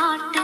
ஆட்டு